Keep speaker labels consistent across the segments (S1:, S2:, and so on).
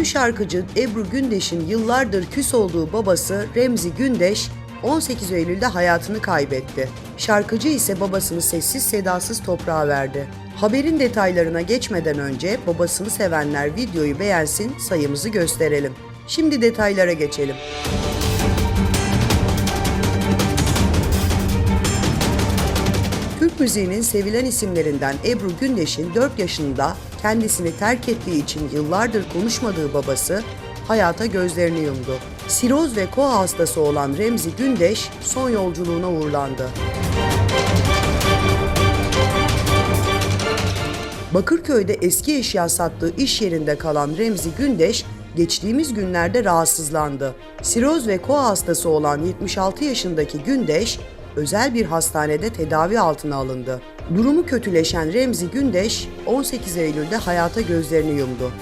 S1: Ünlü şarkıcı Ebru Gündeş'in yıllardır küs olduğu babası Remzi Gündeş 18 Eylül'de hayatını kaybetti. Şarkıcı ise babasını sessiz sedasız toprağa verdi. Haberin detaylarına geçmeden önce babasını sevenler videoyu beğensin, sayımızı gösterelim. Şimdi detaylara geçelim. Türk müziğinin sevilen isimlerinden Ebru Gündeş'in 4 yaşında kendisini terk ettiği için yıllardır konuşmadığı babası hayata gözlerini yumdu. Siroz ve koa hastası olan Remzi Gündeş son yolculuğuna uğurlandı. Bakırköy'de eski eşya sattığı iş yerinde kalan Remzi Gündeş geçtiğimiz günlerde rahatsızlandı. Siroz ve koa hastası olan 76 yaşındaki Gündeş özel bir hastanede tedavi altına alındı. Durumu kötüleşen Remzi Gündeş 18 Eylül'de hayata gözlerini yumdu.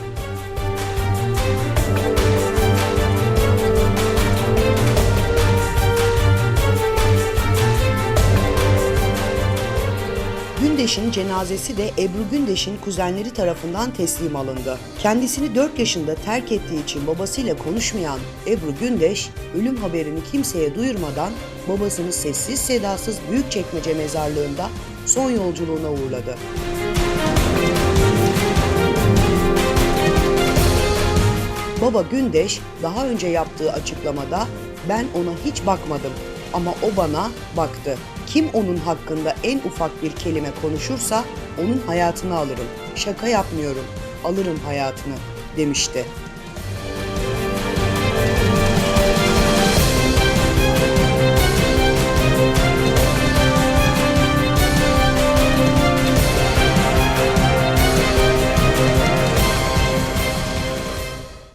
S1: Gündeş'in cenazesi de Ebru Gündeş'in kuzenleri tarafından teslim alındı. Kendisini 4 yaşında terk ettiği için babasıyla konuşmayan Ebru Gündeş, ölüm haberini kimseye duyurmadan babasını sessiz sedasız Büyükçekmece mezarlığında son yolculuğuna uğurladı. Baba Gündeş daha önce yaptığı açıklamada ben ona hiç bakmadım ama o bana baktı. Kim onun hakkında en ufak bir kelime konuşursa onun hayatını alırım. Şaka yapmıyorum. Alırım hayatını demişti.